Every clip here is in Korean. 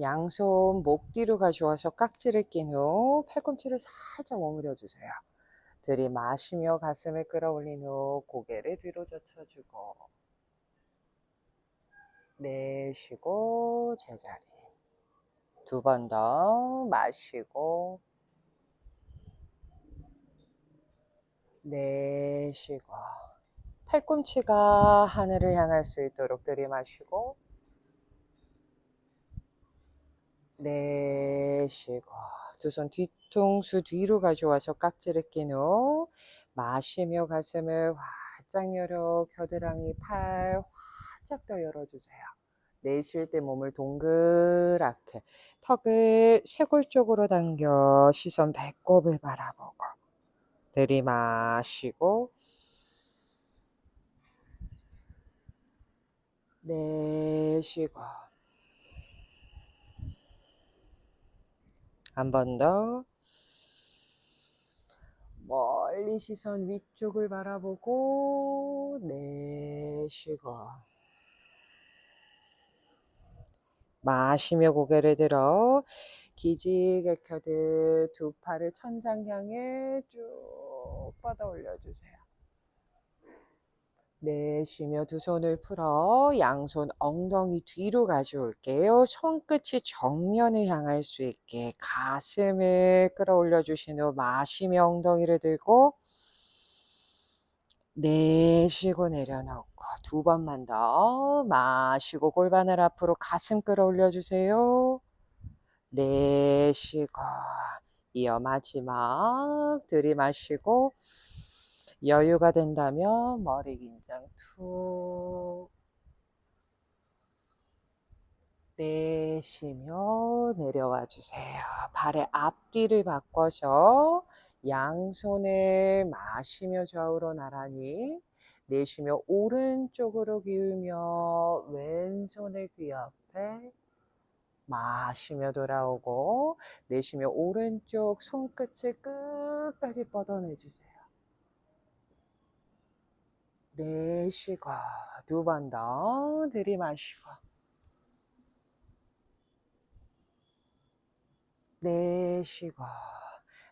양손 목 뒤로 가져와서 깍지를 낀 후 팔꿈치를 살짝 오므려 주세요. 들이마시며 가슴을 끌어올린 후 고개를 뒤로 젖혀주고 내쉬고 제자리. 두 번 더 마시고 내쉬고 팔꿈치가 하늘을 향할 수 있도록 들이마시고 내쉬고 두 손 뒤통수 뒤로 가져와서 깍지를 낀 후 마시며 가슴을 활짝 열어 겨드랑이 팔 활짝 더 열어주세요. 내쉴 때 몸을 동그랗게 턱을 쇄골 쪽으로 당겨 시선 배꼽을 바라보고 들이마시고. 내쉬고 한 번 더 멀리 시선 위쪽을 바라보고 내쉬고 마시며 고개를 들어 기지개 켜듯 두 팔을 천장 향해 쭉 뻗어 올려주세요. 내쉬며 두 손을 풀어 양손 엉덩이 뒤로 가져올게요. 손끝이 정면을 향할 수 있게 가슴을 끌어올려 주신 후 마시며 엉덩이를 들고 내쉬고 내려놓고 두 번만 더 마시고 골반을 앞으로 가슴 끌어올려 주세요. 내쉬고 이어 마지막 들이마시고 여유가 된다면 머리 긴장 툭 내쉬며 내려와 주세요. 발의 앞뒤를 바꿔서 양손을 마시며 좌우로 나란히 내쉬며 오른쪽으로 기울며 왼손을 귀 옆에 마시며 돌아오고 내쉬며 오른쪽 손끝을 끝까지 뻗어내 주세요. 내쉬고 두 번 더 들이마시고. 내쉬고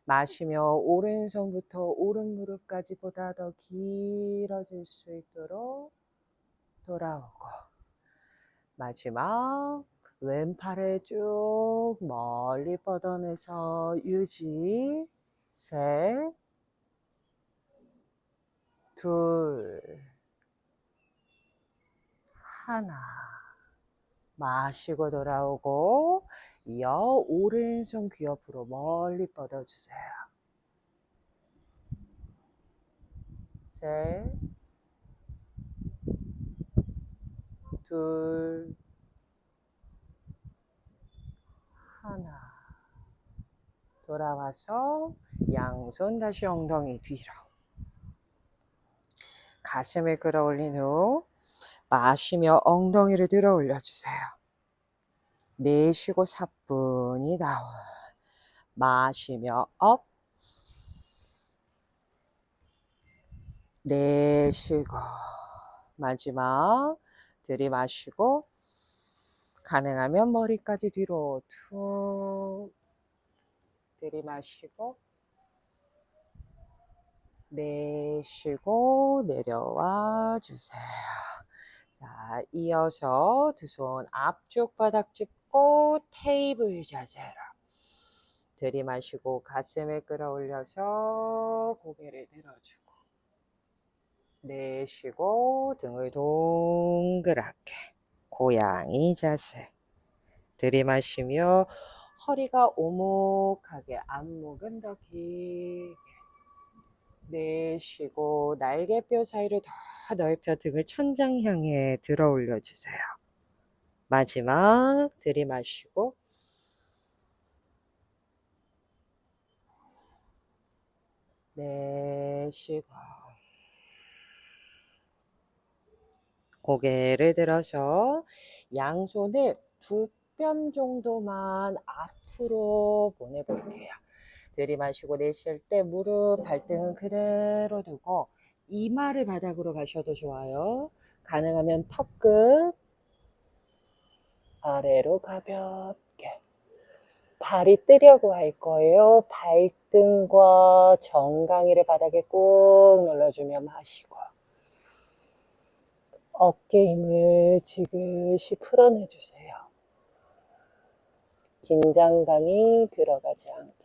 마시며 오른손부터 오른 무릎까지 보다 더 길어질 수 있도록 돌아오고 마지막 왼팔을 쭉 멀리 뻗어내서 유지 셋 둘, 하나. 마시고 돌아오고, 이어 오른손 귀 옆으로 멀리 뻗어주세요. 셋, 둘, 하나. 돌아와서 양손 다시 엉덩이 뒤로. 가슴을 끌어올린 후 마시며 엉덩이를 들어 올려주세요. 내쉬고 사뿐히 다운. 마시며 업. 내쉬고 마지막 들이마시고 가능하면 머리까지 뒤로 툭 들이마시고 내쉬고 내려와 주세요. 자, 이어서 두 손 앞쪽 바닥 짚고 테이블 자세로 들이마시고 가슴을 끌어올려서 고개를 들어주고 내쉬고 등을 동그랗게 고양이 자세 들이마시며 허리가 오목하게 안목은 더 길게 내쉬고 날개뼈 사이를 더 넓혀 등을 천장 향해 들어 올려 주세요. 마지막 들이마시고 내쉬고 고개를 들어서 양손을 두뼘 정도만 앞으로 보내볼게요. 들이마시고 내쉴 때 무릎, 발등은 그대로 두고 이마를 바닥으로 가셔도 좋아요. 가능하면 턱끝 아래로 가볍게 발이 뜨려고 할 거예요. 발등과 정강이를 바닥에 꾹 눌러주며 마시고 어깨 힘을 지그시 풀어내주세요. 긴장감이 들어가지 않게.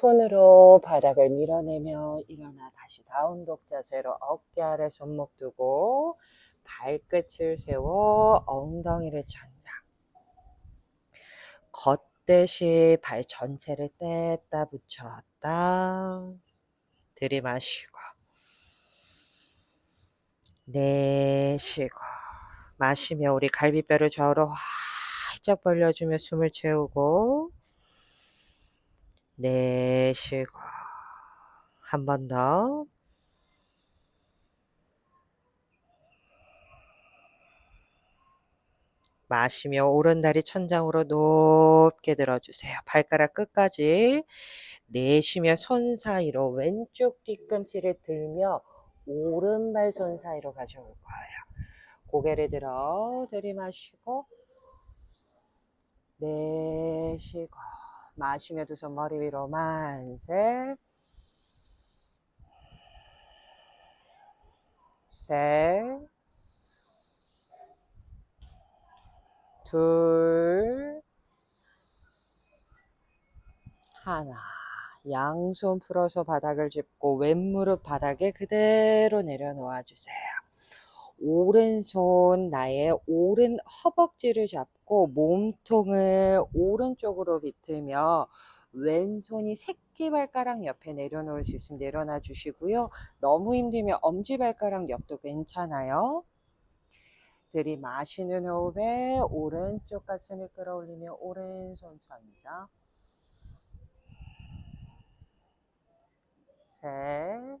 손으로 바닥을 밀어내며 일어나 다시 다운 독 자세로 어깨 아래 손목 두고 발끝을 세워 엉덩이를 천장. 걷듯이 발 전체를 뗐다 붙였다. 들이마시고 내쉬고 마시며 우리 갈비뼈를 좌우로 활짝 벌려주며 숨을 채우고 내쉬고 한 번 더. 마시며 오른 다리 천장으로 높게 들어주세요. 발가락 끝까지 내쉬며 손 사이로 왼쪽 뒤꿈치를 들며 오른발 손 사이로 가져올 거예요. 고개를 들어 들이마시고 내쉬고 마시며 두 손 머리 위로 만세 셋 둘, 하나. 양손 풀어서 바닥을 짚고 왼무릎 바닥에 그대로 내려놓아 주세요. 오른손 나의 오른 허벅지를 잡고 몸통을 오른쪽으로 비틀며 왼손이 새끼발가락 옆에 내려놓을 수 있으면 내려놔 주시고요. 너무 힘들면 엄지발가락 옆도 괜찮아요. 들이마시는 호흡에 오른쪽 가슴을 끌어올리며 오른손 천장 셋,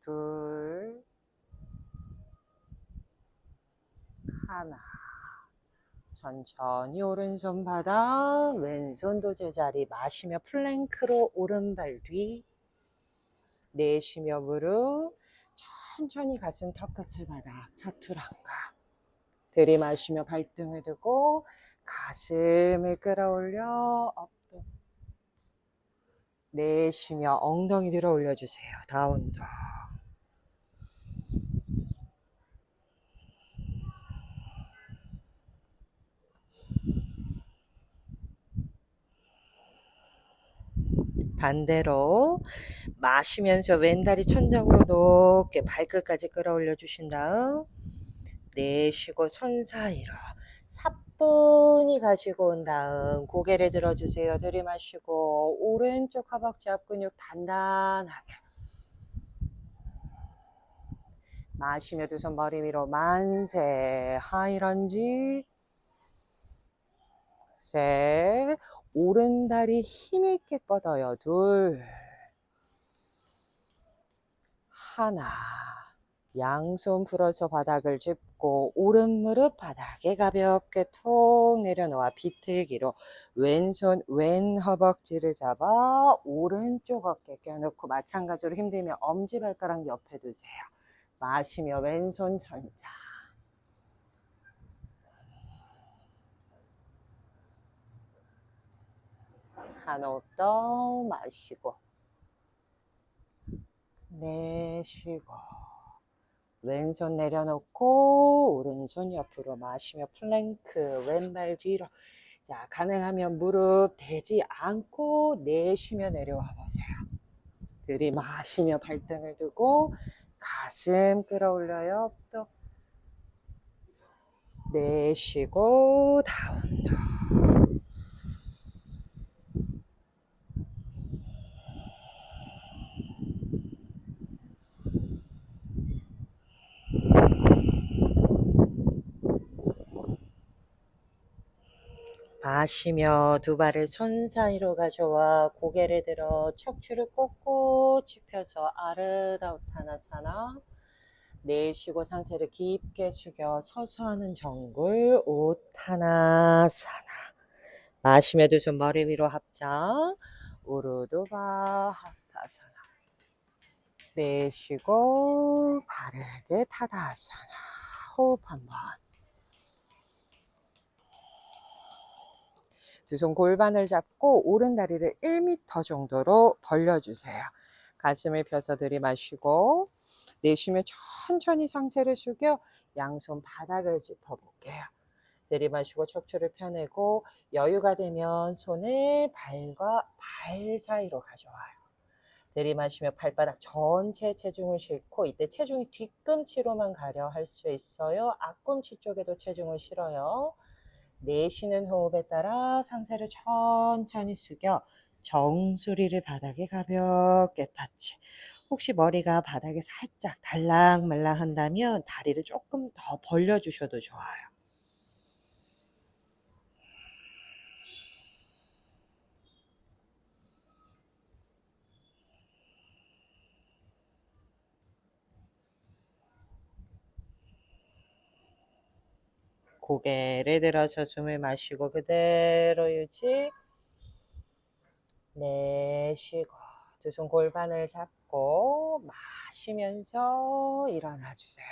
둘, 하나. 천천히 오른손 바닥 왼손도 제자리 마시며 플랭크로 오른발 뒤. 내쉬며 무릎 천천히 가슴 턱끝을 바닥 차투랑가 들이마시며 발등을 두고 가슴을 끌어올려 업도. 내쉬며 엉덩이 들어 올려주세요. 다운도 반대로 마시면서 왼다리 천장으로 높게 발끝까지 끌어올려 주신 다음 내쉬고 손 사이로 사뿐히 가지고 온 다음 고개를 들어주세요. 들이마시고 오른쪽 허벅지 앞 근육 단단하게 마시며 두 손 머리 위로 만세. 하이런지. 셋 오른 다리 힘있게 뻗어요. 둘, 하나. 양손 풀어서 바닥을 짚고 오른 무릎 바닥에 가볍게 톡 내려놓아 비틀기로 왼손 왼 허벅지를 잡아 오른쪽 어깨 껴놓고 마찬가지로 힘들면 엄지발가락 옆에 두세요. 마시며 왼손 천장. 한 호흡 더 마시고 내쉬고 왼손 내려놓고 오른손 옆으로 마시며 플랭크 왼발 뒤로 자 가능하면 무릎 대지 않고 내쉬며 내려와 보세요. 들이마시며 발등을 두고 가슴 끌어올려요. 또 내쉬고 다운 마시며 두 발을 손 사이로 가져와 고개를 들어 척추를 꼿꼿이 펴서 아르다우타나사나 내쉬고 상체를 깊게 숙여 서서 하는 정글 오타나사나. 마시며 두 손 머리 위로 합장 우르두바 하스타사나. 내쉬고 바르게 타다사나. 호흡 한번 두 손 골반을 잡고 오른 다리를 1m 정도로 벌려주세요. 가슴을 펴서 들이마시고 내쉬며 천천히 상체를 숙여 양손 바닥을 짚어볼게요. 들이마시고 척추를 펴내고 여유가 되면 손을 발과 발 사이로 가져와요. 들이마시며 발바닥 전체 체중을 싣고 이때 체중이 뒤꿈치로만 가려 할 수 있어요. 앞꿈치 쪽에도 체중을 실어요. 내쉬는 호흡에 따라 상체를 천천히 숙여 정수리를 바닥에 가볍게 터치. 혹시 머리가 바닥에 살짝 달랑말랑 한다면 다리를 조금 더 벌려주셔도 좋아요. 고개를 들어서 숨을 마시고 그대로 유지. 내쉬고 두 손 골반을 잡고 마시면서 일어나 주세요.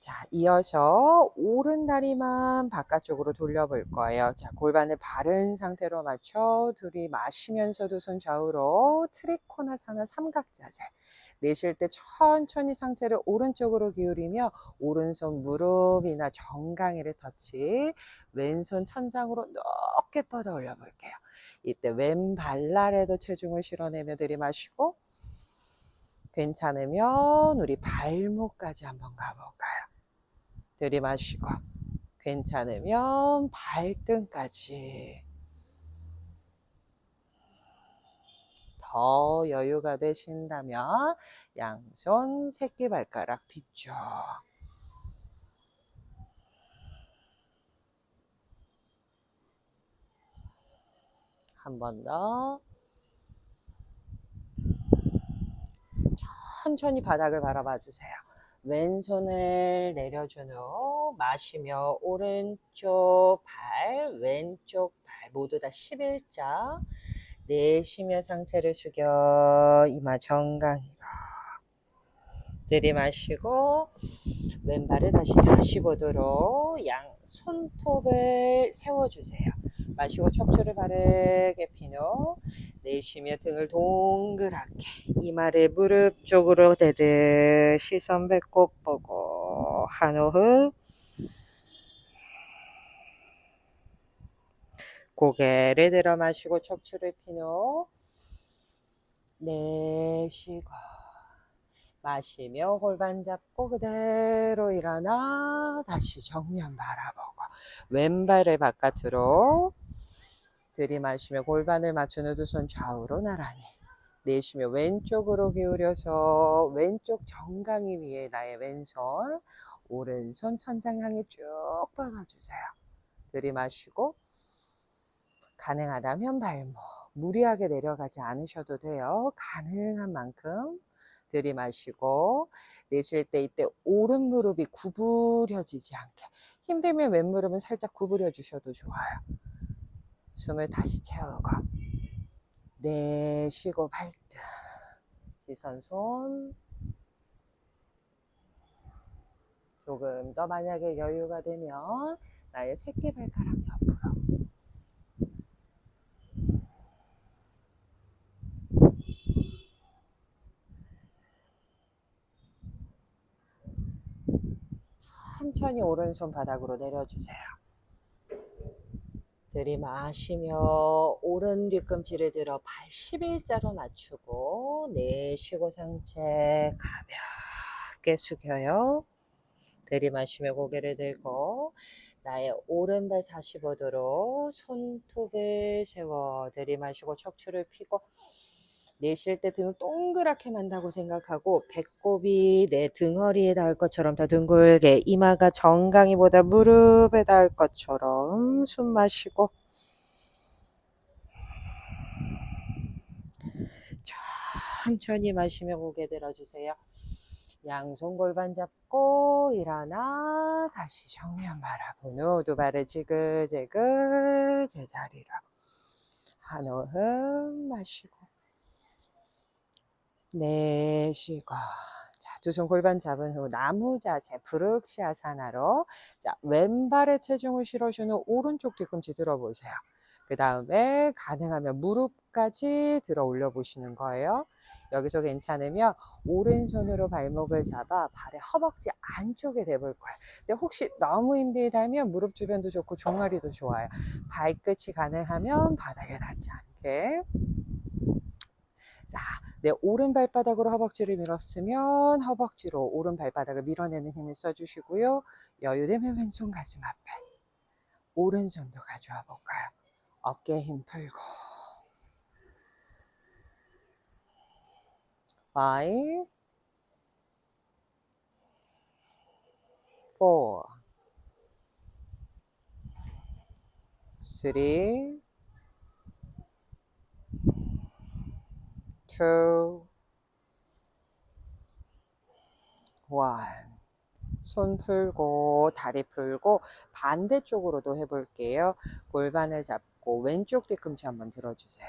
자, 이어서 오른 다리만 바깥쪽으로 돌려볼 거예요. 자, 골반을 바른 상태로 맞춰 둘이 마시면서 두손 좌우로 트리코나사나 삼각자세. 내쉴 때 천천히 상체를 오른쪽으로 기울이며 오른손 무릎이나 정강이를 터치. 왼손 천장으로 높게 뻗어 올려 볼게요. 이때 왼발 날에도 체중을 실어내며 들이마시고 괜찮으면 우리 발목까지 한번 가볼까요? 들이마시고 괜찮으면 발등까지 더 여유가 되신다면 양손 새끼발가락 뒤쪽 한 번 더 천천히 바닥을 바라봐 주세요. 왼손을 내려준 후 마시며 오른쪽 발, 왼쪽 발 모두 다 11자 내쉬며 상체를 숙여 이마 정강이로 들이마시고 왼발을 다시 45도로 양 손톱을 세워주세요. 마시고 척추를 바르게 피고 내쉬며 등을 동그랗게 이마를 무릎 쪽으로 대듯 시선 배꼽 보고 한 호흡. 고개를 들어 마시고 척추를 피고 내쉬고 마시며 골반 잡고 그대로 일어나 다시 정면 바라보고 왼발을 바깥으로 들이마시며 골반을 후두손 좌우로 나란히 내쉬며 왼쪽으로 기울여서 왼쪽 정강이 위에 나의 왼손 오른손 천장 향해 쭉 뻗어주세요. 들이마시고 가능하다면 발목 무리하게 내려가지 않으셔도 돼요. 가능한 만큼 들이마시고 내쉴 때 이때 오른 무릎이 구부려지지 않게 힘들면 왼무릎은 살짝 구부려 주셔도 좋아요. 숨을 다시 채우고 내쉬고 발등 시선 손 조금 더 만약에 여유가 되면 나의 새끼발가락 옆으로 천천히 오른손 바닥으로 내려주세요. 들이마시며 오른 뒤꿈치를 들어 발 11자로 맞추고 내쉬고 상체 가볍게 숙여요. 들이마시며 고개를 들고 나의 오른발 45도로 손톱을 세워 들이마시고 척추를 피고 내쉴 때 등을 동그랗게 만다고 생각하고 배꼽이 내 등허리에 닿을 것처럼 더 둥글게 이마가 정강이보다 무릎에 닿을 것처럼 숨 마시고 천천히 마시며 고개 들어주세요. 양손 골반 잡고 일어나 다시 정면 바라본 후 두 발을 지그재그 제자리로 한 호흡 마시고 내쉬고 두손 골반 잡은 후 나무 자세 부르크시아사나로 자 왼발에 체중을 실어주는 오른쪽 뒤꿈치 들어보세요. 그 다음에 가능하면 무릎까지 들어 올려 보시는 거예요. 여기서 괜찮으면 오른손으로 발목을 잡아 발의 허벅지 안쪽에 대볼 거예요. 근데 혹시 너무 힘들다면 무릎 주변도 좋고 종아리도 좋아요. 발끝이 가능하면 바닥에 닿지 않게. 자, 내 오른 발바닥으로 허벅지를 밀었으면 허벅지로 오른 발바닥을 밀어내는 힘을 써주시고요. 여유되면 왼손 가슴 앞에 오른손도 가져와 볼까요? 어깨 힘 풀고 five, two, one. 손 풀고 다리 풀고 반대쪽으로도 해볼게요. 골반을 잡고 왼쪽 뒤꿈치 한번 들어주세요.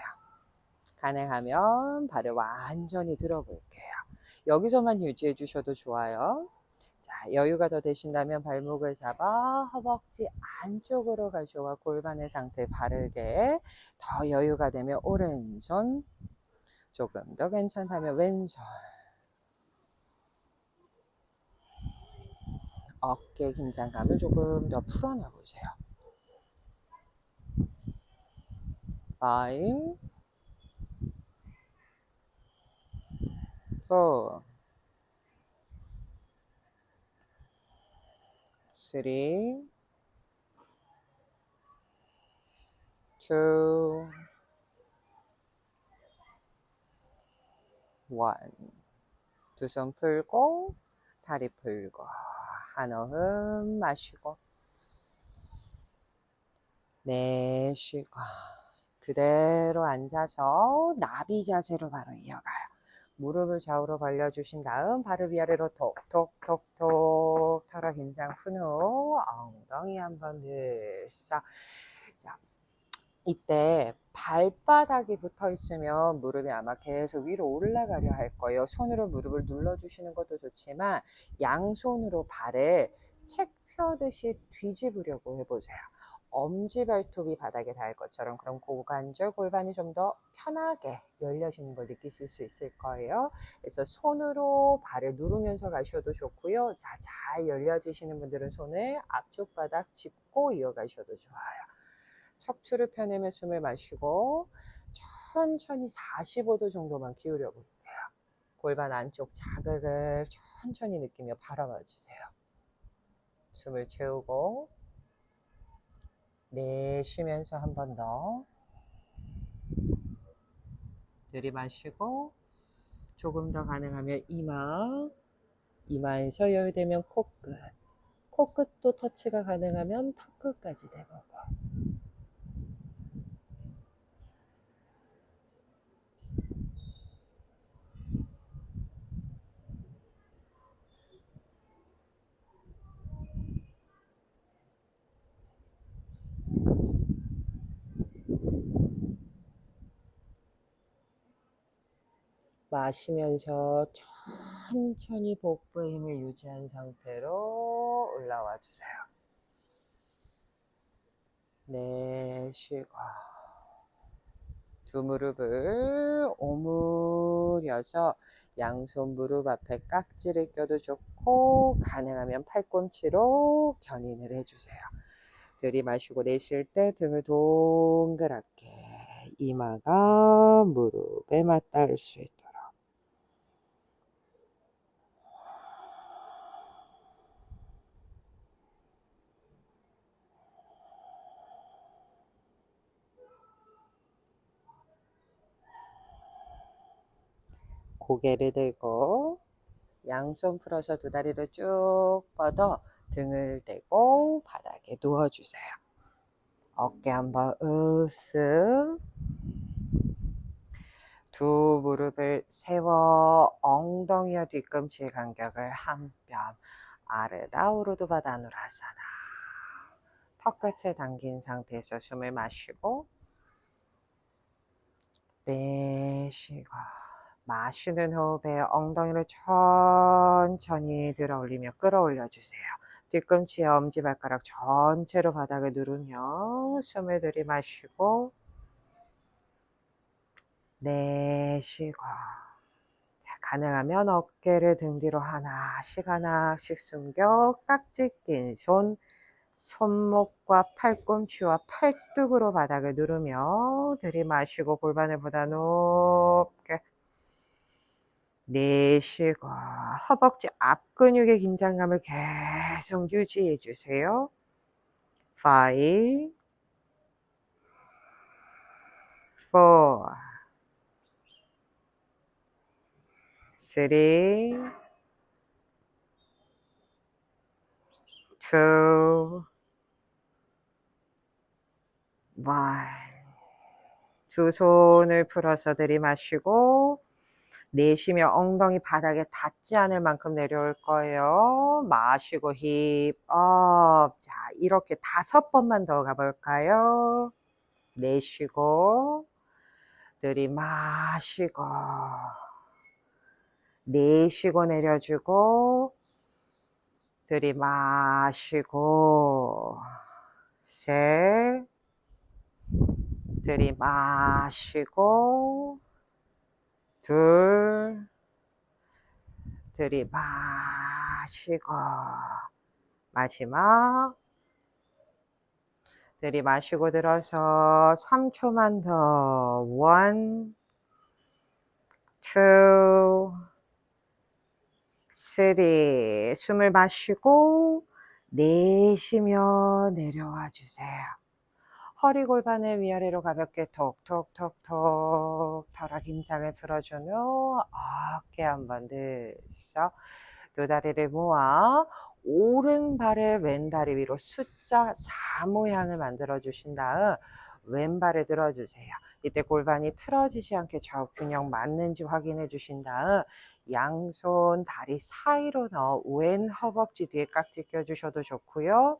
가능하면 발을 완전히 들어볼게요. 여기서만 유지해 주셔도 좋아요. 자, 여유가 더 되신다면 발목을 잡아 허벅지 안쪽으로 가져와 골반의 상태 바르게 더 여유가 되면 오른손 조금 더 괜찮다면 왼손. 어깨 긴장감을 조금 더 풀어놔 보세요. five, four, one. 두손 풀고 다리 풀고 한 호흡 마시고 내쉬고 그대로 앉아서 나비 자세로 바로 이어가요. 무릎을 좌우로 벌려주신 다음 발을 위아래로 톡톡톡톡 털어 긴장 푼 후 엉덩이 한번 늘싹 자 이때 발바닥이 붙어 있으면 무릎이 아마 계속 위로 올라가려 할 거예요. 손으로 무릎을 눌러주시는 것도 좋지만 양손으로 발을 책 펴듯이 뒤집으려고 해보세요. 엄지발톱이 바닥에 닿을 것처럼 그럼 고관절 골반이 좀 더 편하게 열려지는 걸 느끼실 수 있을 거예요. 그래서 손으로 발을 누르면서 가셔도 좋고요. 자, 잘 열려지시는 분들은 손을 앞쪽 바닥 짚고 이어가셔도 좋아요. 척추를 펴내며 숨을 마시고 천천히 45도 정도만 기울여 볼게요. 골반 안쪽 자극을 천천히 느끼며 바라봐 주세요. 숨을 채우고 내쉬면서 한 번 더 들이마시고 조금 더 가능하면 이마 이마에서 여유되면 코끝 코끝도 터치가 가능하면 턱끝까지 대보고 마시면서 천천히 복부의 힘을 유지한 상태로 올라와 주세요. 내쉬고 두 무릎을 오므려서 양손 무릎 앞에 깍지를 껴도 좋고 가능하면 팔꿈치로 견인을 해주세요. 들이마시고 내쉴 때 등을 동그랗게 이마가 무릎에 맞닿을 수 있도록 고개를 들고 양손 풀어서 두 다리를 쭉 뻗어 등을 대고 바닥에 누워주세요. 어깨 한번 으쓱. 두 무릎을 세워 엉덩이와 뒤꿈치의 간격을 한 뼘 아르다우르드 바다누라사나. 턱끝을 당긴 상태에서 숨을 마시고 내쉬고 마시는 호흡에 엉덩이를 천천히 들어 올리며 끌어올려 주세요. 뒤꿈치에 엄지발가락 전체로 바닥을 누르며 숨을 들이마시고 내쉬고 자, 가능하면 어깨를 등 뒤로 하나씩 하나씩 숨겨 깍지 낀 손, 손목과 팔꿈치와 팔뚝으로 바닥을 누르며 들이마시고 골반을 보다 높게 내쉬고 허벅지 앞 근육의 긴장감을 계속 유지해 주세요. 5 4 3 2 1두 손을 풀어서 들이마시고 내쉬며 엉덩이 바닥에 닿지 않을 만큼 내려올 거예요. 마시고 힙 업. 자, 이렇게 다섯 번만 더 가볼까요? 내쉬고 들이마시고 내쉬고 내려주고 들이마시고 셋 들이마시고 둘 들이마시고 마지막. 들이마시고 들어서 3초만 더. 원, 투, 쓰리. 숨을 마시고 내쉬며 내려와 주세요. 허리 골반을 위아래로 가볍게 톡톡톡톡 털어 긴장을 풀어준 후 어깨 한번 들썩 두 다리를 모아 오른발을 왼다리 위로 숫자 4 모양을 만들어 주신 다음 왼발을 들어주세요. 이때 골반이 틀어지지 않게 좌우 균형 맞는지 확인해 주신 다음 양손 다리 사이로 넣어 왼 허벅지 뒤에 깍지 껴주셔도 좋고요.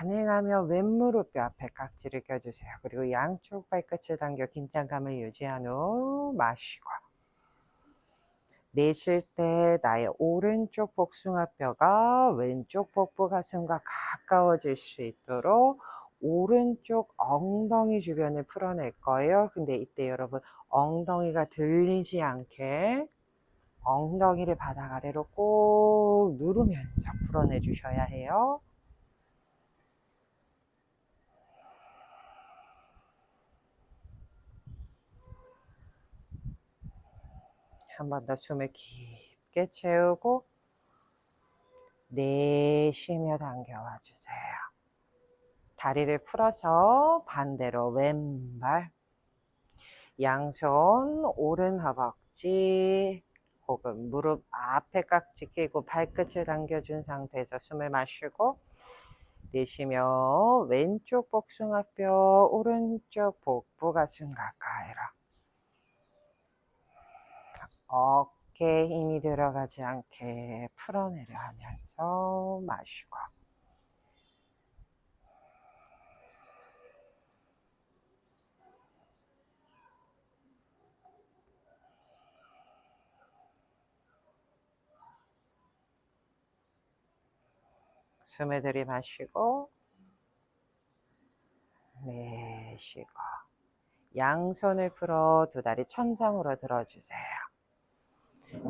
가능하면 왼무릎 뼈 앞에 깍지를 껴주세요. 그리고 양쪽 발끝을 당겨 긴장감을 유지한 후 마시고 내쉴 때 나의 오른쪽 복숭아뼈가 왼쪽 복부 가슴과 가까워질 수 있도록 오른쪽 엉덩이 주변을 풀어낼 거예요. 근데 이때 여러분 엉덩이가 들리지 않게 엉덩이를 바닥 아래로 꾹 누르면서 풀어내 주셔야 해요. 한 번 더 숨을 깊게 채우고 내쉬며 당겨와 주세요. 다리를 풀어서 반대로 왼발 양손 오른 허벅지 혹은 무릎 앞에 깍지 끼고 발끝을 당겨준 상태에서 숨을 마시고 내쉬며 왼쪽 복숭아뼈 오른쪽 복부 가슴 가까이로 어깨에 힘이 들어가지 않게 풀어내려 하면서 마시고 숨을 들이마시고 내쉬고 양손을 풀어 두 다리 천장으로 들어주세요.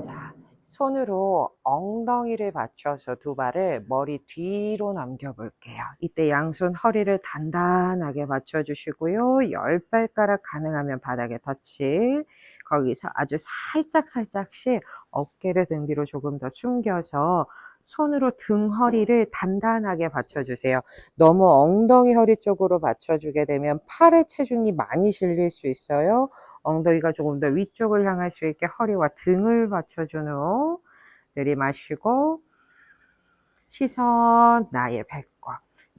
자, 손으로 엉덩이를 받쳐서 두 발을 머리 뒤로 넘겨볼게요. 이때 양손 허리를 단단하게 받쳐주시고요. 열 발가락 가능하면 바닥에 터치. 거기서 아주 살짝 살짝씩 어깨를 등 뒤로 조금 더 숨겨서 손으로 등 허리를 단단하게 받쳐주세요. 너무 엉덩이 허리 쪽으로 받쳐주게 되면 팔에 체중이 많이 실릴 수 있어요. 엉덩이가 조금 더 위쪽을 향할 수 있게 허리와 등을 받쳐준 후 내리마시고 시선 나의 배꼽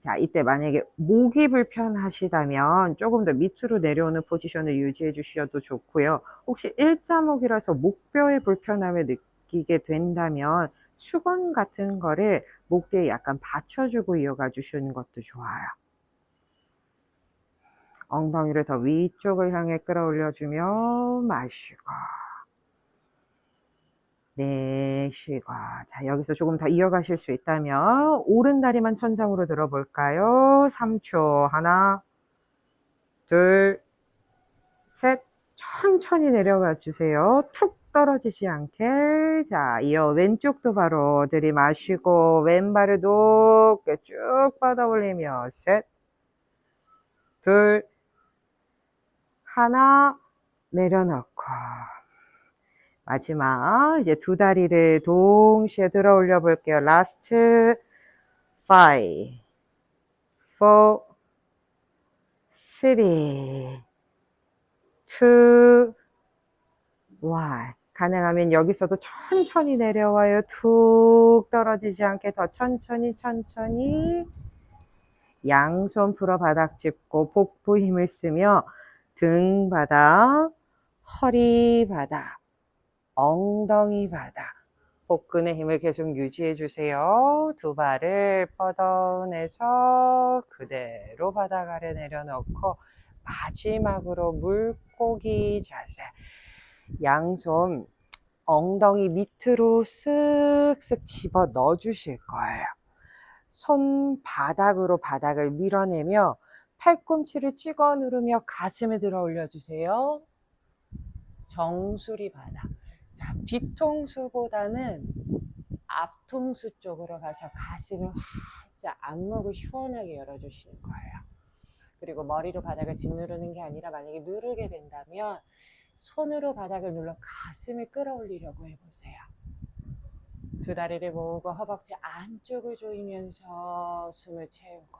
자, 이때 만약에 목이 불편하시다면 조금 더 밑으로 내려오는 포지션을 유지해 주셔도 좋고요. 혹시 일자목이라서 목뼈에 불편함을 느끼게 된다면 수건 같은 거를 목 뒤에 약간 받쳐주고 이어가 주시는 것도 좋아요. 엉덩이를 더 위쪽을 향해 끌어올려주며 마시고 내쉬고 자 여기서 조금 더 이어가실 수 있다면 오른 다리만 천장으로 들어볼까요? 3초. 하나 둘 셋. 천천히 내려가 주세요. 툭 떨어지지 않게. 자 이어 왼쪽도 바로 들이마시고 왼발을 높게 쭉 뻗어 올리며 셋둘 하나 내려놓고. 마지막 이제 두 다리를 동시에 들어 올려 볼게요. 라스트 5 4 3 2 1 가능하면 여기서도 천천히 내려와요. 툭 떨어지지 않게 더 천천히 천천히 양손 풀어 바닥 짚고 복부 힘을 쓰며 등 바닥, 허리 바닥, 엉덩이 바닥, 복근의 힘을 계속 유지해 주세요. 두 발을 뻗어내서 그대로 바닥 아래 내려놓고 마지막으로 물고기 자세. 양손 엉덩이 밑으로 쓱쓱 집어 넣어 주실 거예요. 손 바닥으로 바닥을 밀어내며 팔꿈치를 찍어 누르며 가슴을 들어 올려 주세요. 정수리 바닥. 자, 뒤통수보다는 앞통수 쪽으로 가서 가슴을 활짝 안목을 시원하게 열어주시는 거예요. 그리고 머리로 바닥을 짓누르는 게 아니라 만약에 누르게 된다면 손으로 바닥을 눌러 가슴을 끌어올리려고 해보세요. 두 다리를 모으고 허벅지 안쪽을 조이면서 숨을 채우고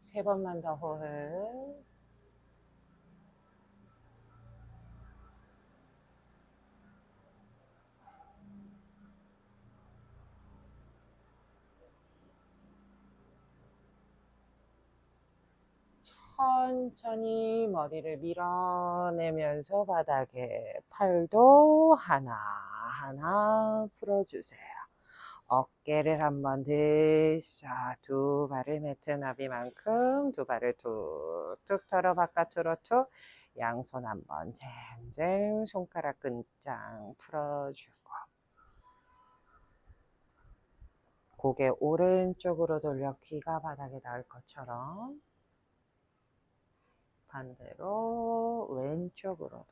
세 번만 더 호흡. 천천히 머리를 밀어내면서 바닥에 팔도 하나하나 풀어주세요. 어깨를 한번 들썩 두 발을 매트 나비만큼 두 발을 툭툭 털어 바깥으로 툭. 양손 한번 잼잼 손가락 끈장 풀어주고. 고개 오른쪽으로 돌려 귀가 바닥에 닿을 것처럼 반대로 왼쪽으로도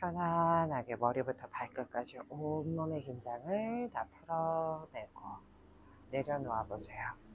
편안하게 머리부터 발끝까지 온몸의 긴장을 다 풀어내고 내려놓아 보세요.